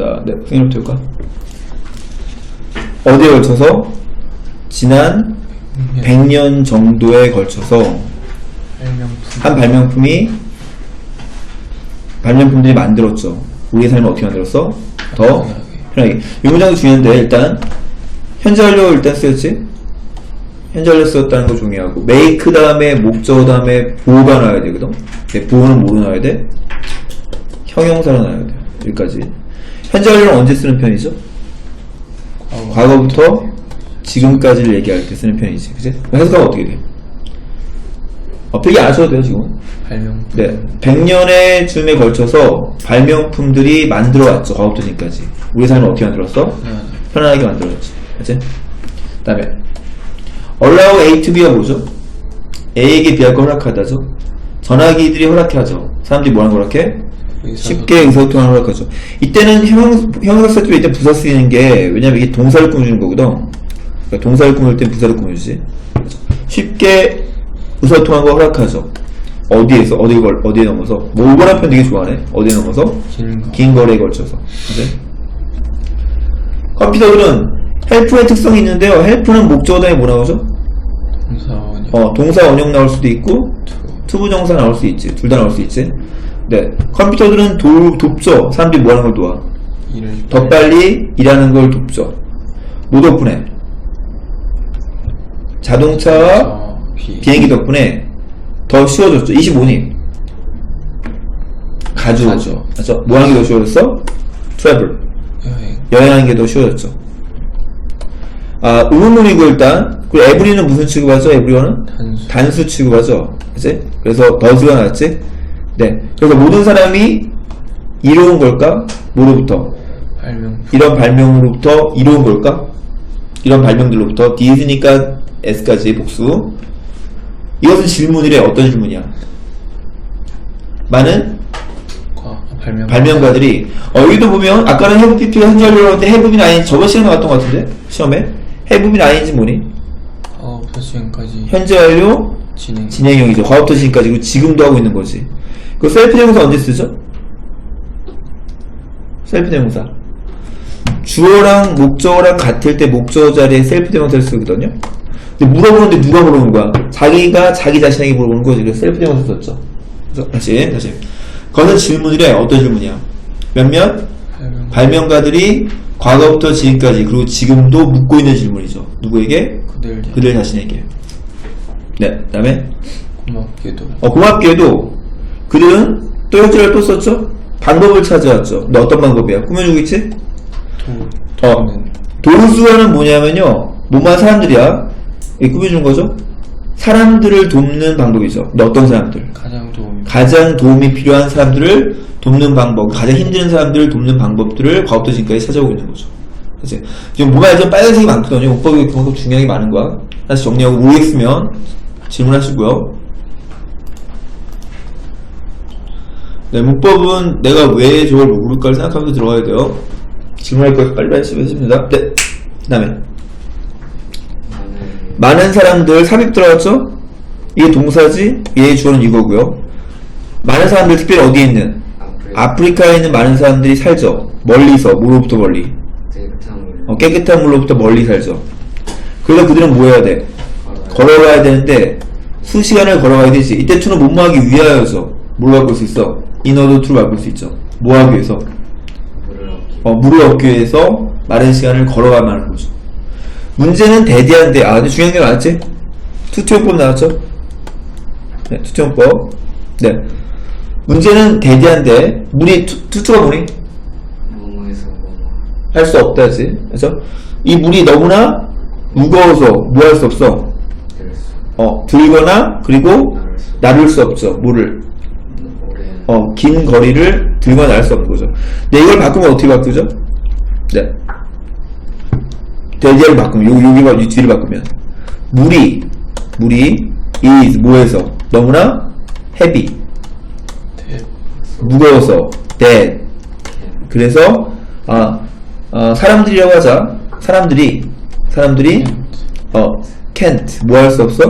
합니다. 네, 선생님부터 볼까? 어디에 걸쳐서? 지난 100년 정도에 걸쳐서 한 발명품이 발명품들이 만들었죠. 우리의 삶을 어떻게 만들었어? 더 편하게. 이 문장도 중요한데 일단 현재 완료 일단 쓰였지. 현재 완료 쓰였다는 거 중요하고 make 다음에 목적 다음에 보호가 나와야 되거든. 네, 보호는 뭐로 나와야 돼? 형용사로 나와야 돼. 여기까지. 현재 완료는 언제 쓰는 편이죠? 과거 과거 부터 지금까지를 얘기할 때 쓰는 편이지. 그치? 해석하면 어떻게 돼? 어, 필기 안 하셔도 돼요, 지금. 발명품 네, 100년의 쯤에 걸쳐서 발명품들이 만들어왔죠. 과거부터 지금까지. 우리 삶을 어떻게 만들었어? 네, 편안하게 만들었지. 그치? 그 다음에 allow A to B가 뭐죠? A에게 B할 걸 허락하다죠. 전화기들이 허락하죠. 사람들이 뭐하는 걸 허락해? 쉽게 의사소통을 허락하죠. 이때는 형, 형용사 쓸때 이때 부사 쓰이는 게 왜냐면 이게 동사를 꾸며주는 거거든. 그러니까 동사를 꾸밀 땐 부사를 꾸며주지. 쉽게 의사소통한 거 허락하죠. 어디에서 어디 걸 어디에 넘어서 뭐 오버란 표현 되게 좋아하네. 어디에 넘어서 긴거 긴 거래에 걸쳐서. 그치? 컴퓨터들은 헬프의 특성이 있는데요. 헬프는 목적어 다음에 뭐 나오죠? 동사 원형 어, 동사 원형 나올 수도 있고 투 투부정사 나올 수 있지. 둘 다 나올 수 있지. 네. 컴퓨터들은 도, 돕죠. 사람들이 뭐 하는 걸 도와? 더 빨리 일하는 걸 돕죠. 뭐 덕분에? 자동차와 저비 비행기 덕분에 더 쉬워졌죠. 25님. 가죠. 가죠. 맞죠? 뭐 하는 게 더 쉬워졌어? 트래블. 여행 여행 하는 게 더 쉬워졌죠. 아, 의문문이고 일단. 그리고 에브리는 무슨 취급하죠? 에브리원은? 단수 단수 취급하죠. 그치? 그래서 더즈가 나왔지? 네. 그래서 모든 사람이 이로운 걸까? 뭐로부터? 발명품 이런 발명으로부터 이로운 걸까? 이런 발명들로부터 D이니까 S까지 복수. 이것은 질문이래. 어떤 질문이야? 많은 과 발명 발명가들이 어, 여기도 보면 아까는 해부 PP가 현재하려고 했는데 해부빈 아닌 저번 시간에 나왔던 것 같은데 시험에 해부빈 아닌지 뭐니? 과거부터 지금까지 현재 완료 진행 진행형이죠. 과거부터 지금까지 그리고 지금도 하고 있는 거지. 그 셀프 대명사 언제 쓰죠? 셀프 대명사. 주어랑 목적어랑 같을 때 목적어 자리에 셀프 대명사를 쓰거든요. 근데 물어보는데 누가 물어보는 거야? 자기가 자기 자신에게 물어보는 거지. 그래서 셀프 대명사 썼죠. 그래서 다시 다시. 거기서 질문이래. 어떤 질문이야? 몇몇 발명 발명가들이 과거부터 지금까지 그리고 지금도 묻고 있는 질문이죠. 누구에게? 그들 그들 자신에게. 네. 그 다음에 고맙게도 어, 고맙게도 그들은 또 현재를 또 썼죠? 방법을 찾아왔죠. 근데 어떤 방법이야? 꾸며주고 있지? 도 어, 도는 도수가는 뭐냐면요. 뭐만 사람들이야. 꾸며준 거죠? 사람들을 돕는 방법이죠. 근데 어떤 사람들? 가장 도움이 가장 도움이 필요한 사람들을 돕는 방법, 가장 힘든 사람들을 돕는 방법들을 과거부터 지금까지 찾아오고 있는 거죠. 그치? 지금 뭐가 좀 빨간색이 많거든요. 오빠가 그만큼 중요한 게 많은 거야. 다시 정리하고 모르겠으면 질문하시고요. 네, 문법은 내가 왜 저걸 모를까를 생각하면서 들어가야 돼요. 질문할 거 빨리 말씀해주십니다. 네. 그 다음에. 많은 사람들 삽입 들어갔죠? 이게 동사지, 얘의 주어는 이거고요. 많은 사람들 특별히 어디에 있는? 아프리카 에 있는 많은 사람들이 살죠. 멀리서, 뭐로부터 멀리? 어, 깨끗한 물로부터 멀리 살죠. 그래서 그들은 뭐 해야 돼? 걸어가야 되는데, 수시간을 걸어가야 되지. 이때 투는 뭐뭐 하기 위하여서, 뭘 바꿀 수 있어? 인어도 투를 바꿀 수 있죠. 뭐 하기 위해서? 어, 물을 얻기 위해서 마른 시간을 걸어가만 하는 거죠. 문제는 대디한데, 아, 근데 중요한 게 나왔지? 투투용법 나왔죠? 네, 투투용법. 네. 문제는 대디한데, 물이, 투, 투투가 뭐니? 할 수 없다지. 그래서 이 물이 너무나 무거워서 뭐 할 수 없어? 어, 들거나, 그리고 나를 수 없죠. 물을. 어, 긴 거리를 들거나 날수 없는 거죠. 네, 이걸 바꾸면 어떻게 바꾸죠? 네. 대지를 바꾸면, 요, 여기가, 이 뒤를 바꾸면. 물이, 물이, is, 뭐해서? 너무나 heavy. 대 무거워서, dead. 그래서, 아, 어, 사람들이라고 하자. 사람들이, 사람들이, 어, can't, 뭐 할 수 없어?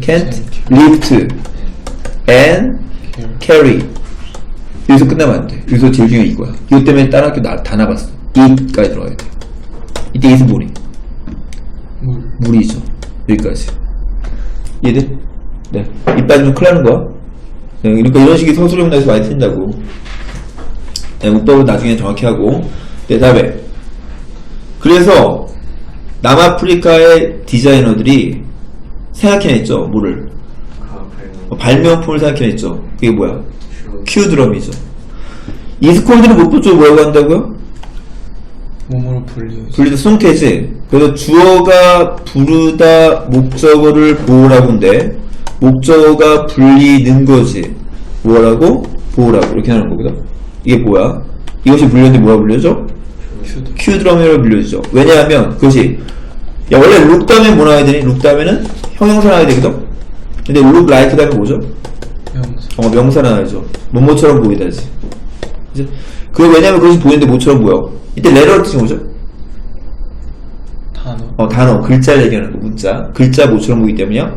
can't lift and carry. 여기서 끝나면 안 돼. 여기서 제일 중요한 이거야. 이것 때문에 다른 학교 나, 다 나갔어. 이까지 들어가야 돼. 이때 이은 뭐니? 물. 물이죠. 여기까지. 이해돼? 네. 입 빠지면 큰일 나는 거야. 네, 그러니까 이런 식의 서술형 문제에서 많이 틀린다고. 네, 문법은 나중에 정확히 하고. 네, 다음에. 그래서, 남아프리카의 디자이너들이 생각해냈죠, 뭐를. 어, 발명품을 생각해냈죠. 그게 뭐야? 큐 드럼이죠. 이스콜드는 목표적으로 뭐라고 한다고요? 몸으로 불리우지. 분리도 송태지. 그래서 주어가 부르다 목적어를 보호라고인데 목적어가 불리는 거지. 뭐라고? 보호라고 이렇게 하는 거거든. 이게 뭐야? 이것이 불렸는데 뭐라 불려져? 큐 드럼이라고 불려지죠. 왜냐하면 그것이 야 원래 룩 다음에 뭐 나와야 되니? 룩 다음에는 형용사 나와야 되거든. 근데 룩 라이크 다음에 뭐죠? 명사. 어 명사 나와야죠. 뭐뭐처럼 보이다지. 그지? 그 왜냐면 그것이 보이는데 뭐처럼 보여. 이때 레러를 뜻이 뭐죠? 단어. 어, 단어, 글자를 얘기하는 거, 문자. 글자 뭐처럼 보이기 때문이야?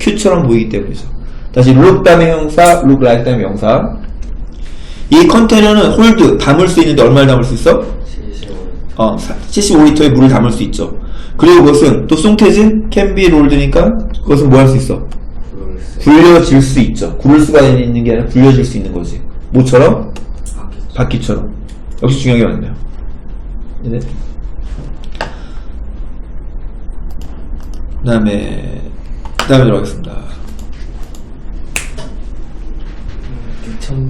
큐처럼 보이기 때문이죠. 다시 look 다음에 형사, look like 다음에 명사. 이 컨테이너는 홀드, 담을 수 있는데 얼마를 담을 수 있어? 어, 75리터의 물을 담을 수 있죠. 그리고 그것은 또 can be rolled니까 그것은 뭐 할 수 있어? 굴려질 수 있죠. 굴을 수가 있는 게 아니라 굴려질 수 있는 거지. 뭐처럼? 바퀴처럼. 역시 중요한 게 맞네요. 네. 그 다음에, 그 다음에 들어가겠습니다.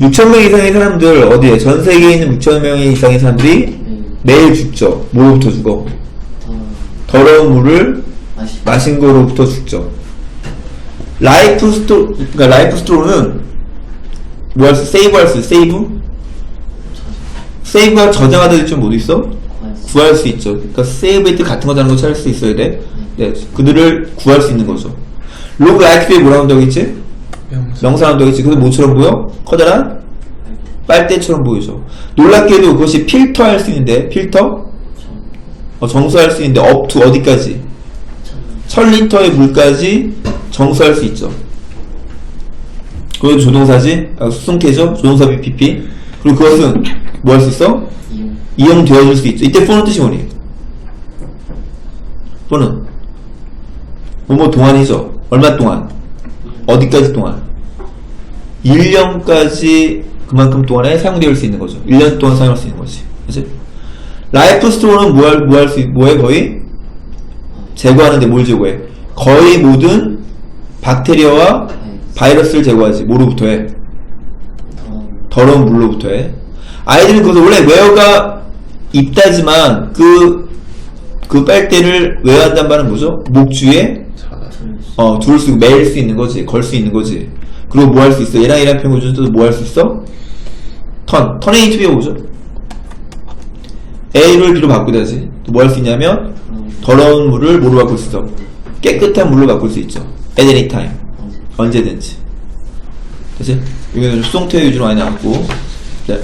6천명 이상의 사람들, 어디에? 전 세계에 있는 6천명 이상의 사람들이 매일 죽죠. 뭐로부터 죽어? 더러운 물을 마신 거로부터 죽죠. 라이프 스토, 그러니까 라이프 스토로는 뭐할 수, 세이브 할 수, 세이브? 세이브가 저장하다 될줄 못 있어? 구할 수 있죠. 그러니까 세이브 이트 같은 거라는 거 찾을 수 있어야 돼. 네, 그들을 구할 수 있는 거죠. 로그 라이크에 뭐라고 한다고 했지? 명사. 명사 한다고 했지. 근데 뭐처럼 보여? 커다란 빨대처럼 보이죠. 놀랍게도 그것이 필터 할 수 있는데, 필터? 어, 정수할 수 있는데, 업투 어디까지? 1000리터의 물까지 정수할 수 있죠. 그것도 조동사지? 아, 수송캐죠? 조동사 BPP. 그리고 그것은 뭐 할 수 있어? 이용 되어줄 수 있죠. 이때 for는 뜻이 뭐니? for는 뭐뭐 동안이죠. 얼마 동안? 어디까지 동안? 1년까지 그만큼 동안에 사용될 수 있는 거죠. 1년 동안 사용할 수 있는 거지. 그치? 라이프 스토어는 뭐 할, 뭐 할 수, 있- 뭐해, 거의? 제거하는데 뭘 제거해? 거의 모든 박테리아와 바이러스를 제거하지. 뭐로부터 해? 더러운 물로부터 해. 아이들은 그것을 원래 웨어가 입다지만 그, 그 빨대를 웨어한다는 말은 뭐죠? 목 주위에 사다. 어, 둘 수, 매일 수 있는 거지. 걸 수 있는 거지. 그리고 뭐 할 수 있어? 얘랑 얘랑 표현 중에서도 뭐할 수 있어? 턴. 턴의 투비가 뭐죠? A를 B로 바꾸다지. 또 뭐 할 수 있냐면, 더러운 물을 뭐로 바꿀 수 있어? 깨끗한 물로 바꿀 수 있죠. At any time. 언제든지. 그치? 여기는 수동태 위주로 많이 나왔고. 네.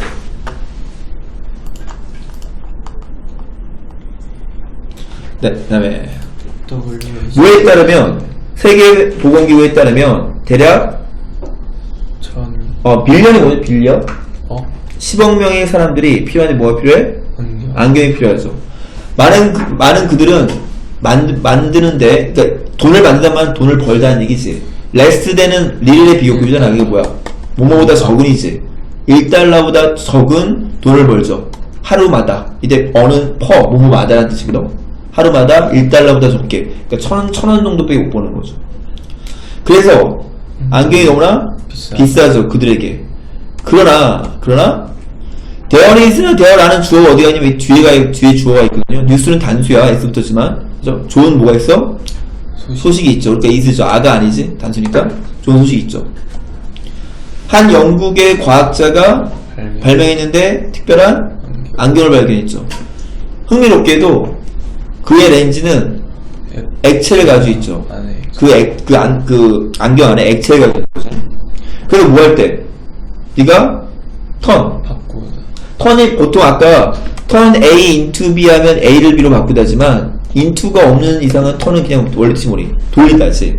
네, 그 다음에. 뭐에 따르면 세계 보건기구에 따르면 대략 전. 어 빌런이 뭐죠 빌런? 어. 10억 명의 사람들이 필요한데 뭐가 필요해? 안경. 안경이 필요하죠. 많은 그- 많은 그들은 만 만드는데 그러니까 돈을 만든다면 돈을 벌다는 얘기지. 레스트 되는 릴의 비교급이잖아. 이게 뭐야? 뭐뭐보다 적은이지. 1달러보다 적은 돈을 벌죠. 하루마다. 이때 어는 퍼 뭐뭐마다라는 뜻이거든. 하루마다 1달러보다 적게. 그러니까 천 원, 천원 정도밖에 못 버는 거죠. 그래서 안경이 너무나 비싸. 비싸죠. 그들에게. 그러나 그러나 대어는 있으나 대어라는 주어가 어디가 있냐면 이 뒤에가 뒤에 주어가 있거든요. 뉴스는 단수야 S부터지만 그죠? 좋은 뭐가 있어? 소식. 소식이 있죠. 그러니까 is죠. 아가 아니지. 단수니까 좋은 소식이 있죠. 한 영국의 과학자가 발명. 발명했는데 특별한 안경. 안경을 발견했죠. 흥미롭게도 그의 렌즈는 앱. 액체를 가지고 있죠. 안에. 그, 액, 그, 안, 그 안경 안에 액체가 있는 거죠. 그래서 뭐 할 때? 네가 턴. 바꾸다. 턴이 보통 아까 턴 A into B 하면 A를 B로 바꾸다지만 into가 없는 이상은 턴은 그냥 원래 뜻이 뭐니? 돌리다지.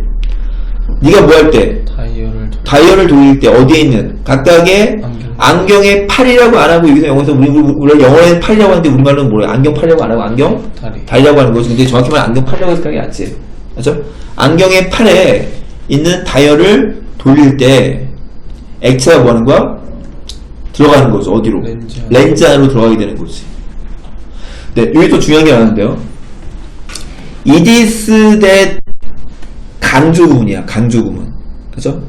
네가 뭐 할 때? 타이어를 돌. 다이얼을 돌릴 때 어디에 있는 각각의 안경. 안경의 팔이라고 안 하고 여기서 영어에서 우리 우리 우리 영어에는 팔이라고 하는데 우리말로는 뭐래? 안경 팔이라고 안 하고 안경 다리. 다리라고 하는 거지. 근데 정확히 말하면 안경 팔이라고 해석하는 게 낫지. 맞죠? 안경의 팔에 있는 다이얼을 돌릴 때 액체가 뭐 하는 거야? 들어가는 거죠. 어디로? 렌즈 안으로. 렌즈 안으로 들어가게 되는 거지. 네, 여기 또 중요한 게 나왔는데요. 이디스 대 강조 구문이야. 강조 구문. 그죠?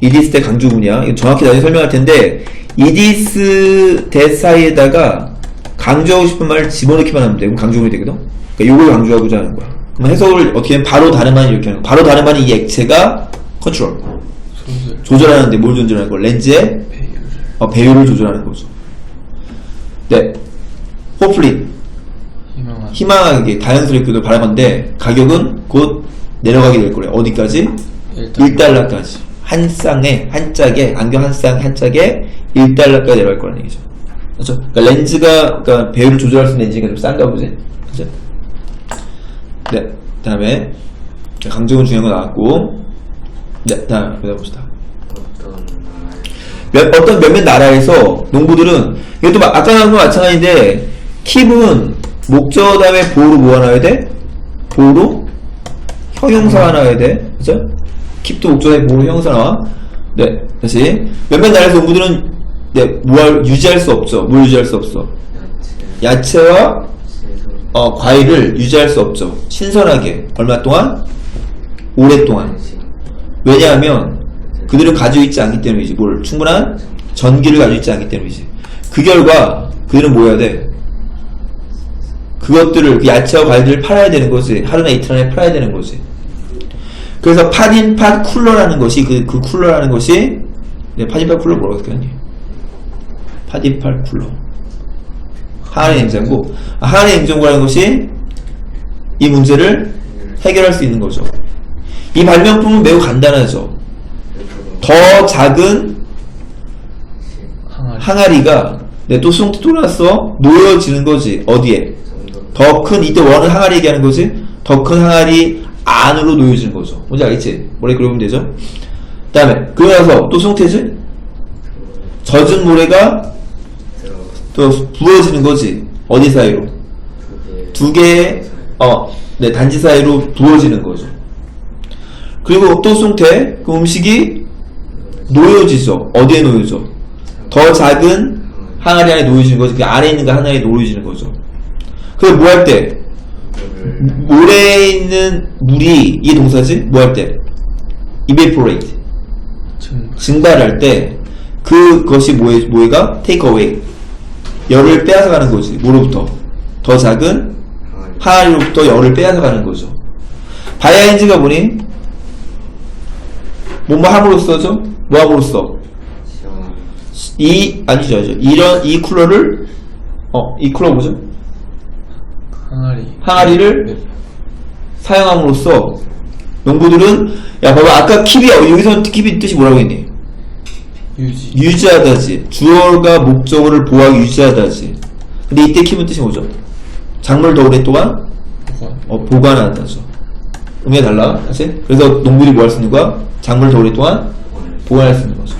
이디스 대 강조 구문이야. 이거 정확히 나중에 설명할 텐데 이디스 대 사이에다가 강조하고 싶은 말을 집어넣기만 하면 돼. 그럼 강조 구문이 되거든. 그러니까 요걸 강조하고자 하는 거야. 그럼 해석을 어떻게 하면 바로 다르만 이렇게 하는 거야. 바로 다르만 이 액체가 컨트롤. 조절하는데 뭘 조절하는 거야? 렌즈의 배율. 어, 배율을 조절하는 거죠. 네. 호플리 희망하게 자연스럽게도 바라건데 가격은 곧 내려가게 될 거래요. 어디까지? 일단 1달러 까지. 한 쌍에 한 짝에 안경 한 쌍 한 짝에 1달러까지 내려갈 거라는 얘기죠. 그렇죠? 그러니까 렌즈가 그러니까 배율을 조절할 수 있는 렌즈가 좀 싼가 보지. 그죠? 네. 그다음에 강정은 중요한 거 나왔고. 네. 다음 보다 봅시다. 몇, 어떤 몇몇 나라에서 농부들은 이것도 마- 아까 나온 거 마찬가지인데 킵은 목적 다음에 보호로 뭐 하나 해야 돼? 보호로 형용사 하나 해야 돼. 그죠? 킵도 목적 다음에 보호로 형용사 나와. 네 다시. 몇몇 나라에서 농부들은 네, 뭘 유지할 수 없죠. 뭘 유지할 수 없어? 야채 와 어, 과일을 유지할 수 없죠. 신선하게. 얼마 동안? 오랫동안. 왜냐하면 그들은 가지고 있지 않기 때문이지. 뭘? 충분한 전기를 가지고 있지 않기 때문이지. 그 결과 그들은 뭐 해야 돼 그것들을 그 야채와 과일들을 팔아야 되는 거지 하루나 이틀 안에 팔아야 되는 거지 그래서 팥인팥 쿨러라는 것이 그, 그 쿨러라는 것이 네, 팥인팥 쿨러 뭐라고 했겠니? 팥인팥 쿨러. 하나의 냉장고. 아, 하나의 냉장고라는 것이 이 문제를 해결할 수 있는 거죠. 이 발명품은 매우 간단하죠. 더 작은 항아리. 항아리가 네, 또 수동태 또 나왔어 놓여지는 거지 어디에 더 큰 이때 원하는 항아리 얘기하는 거지? 더큰 항아리 안으로 놓여지는 거죠. 뭔지 알겠지? 머리 그려보면 되죠? 그 다음에 그러고 나서 또 수동태지? 젖은 모래가 또 부어지는 거지. 어디 사이로? 두 개의 어, 네, 단지 사이로 부어지는 거죠. 그리고 또 수동태 그 음식이 놓여지죠. 어디에 놓여져? 더 작은 항아리 안에 놓여지는 거죠 그 안에 있는 거 하나에 놓여지는 거죠 그래 뭐할 때? 모래에 있는 물이 이 동사지? 뭐 할 때? evaporate 증. 증발할 때 그것이 뭐에, 뭐가? take away 열을 빼앗아가는 거지 뭐로부터? 더 작은 항아리로부터 열을 빼앗아가는 거죠 바이아인즈가 뭐니? 뭐뭐 함으로써죠? 뭐 함으로써? 이 아니죠 아니죠 이런 이 쿨러를 어이 쿨러 뭐죠? 항아리. 항아리를 네. 사용함으로써 농부들은 야 봐봐 아까 킵이 여기서 킵이 뜻이 뭐라고 했니? 유지. 유지하다지 주어가 목적어를 보호하기 유지하다지 근데 이때 킵은 뜻이 뭐죠? 작물 더 오랫동안 보관. 어, 보관한다죠 의미가 달라 사실 그래서 농부들이 뭐 할 수 있는 거야? 작물 더 오랫동안 보관할 수 있는 거죠